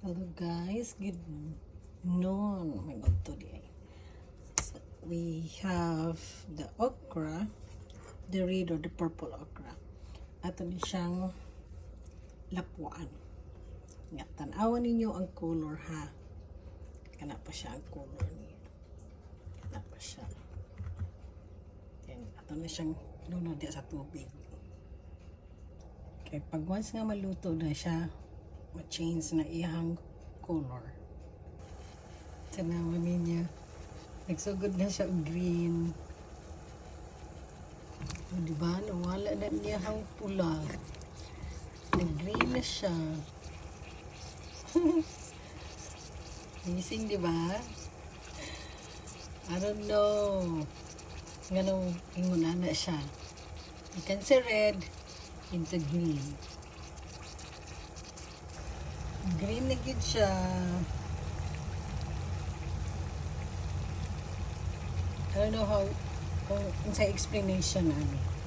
Hello guys, good noon. Oh my god, today. So, we have the okra, the red or the purple okra. Ato ni siyang lapuan. Nga, tanawan ninyo ang color ha. Kana pa siya ang color niya. Kana pa siya. Yan, ato na siyang lunod sa tubig. Kaya pag once nga maluto na siya, ma-change na iyang color. Tanawan ninyo. Nagsugod na siya green. O, diba? Nawala na niya ang pula. Nag-green na siya. Amazing, di ba? I don't know. Ganong inguna na siya. You can see red into green. Green na gid siya. I don't know how, kung sa explanation namin.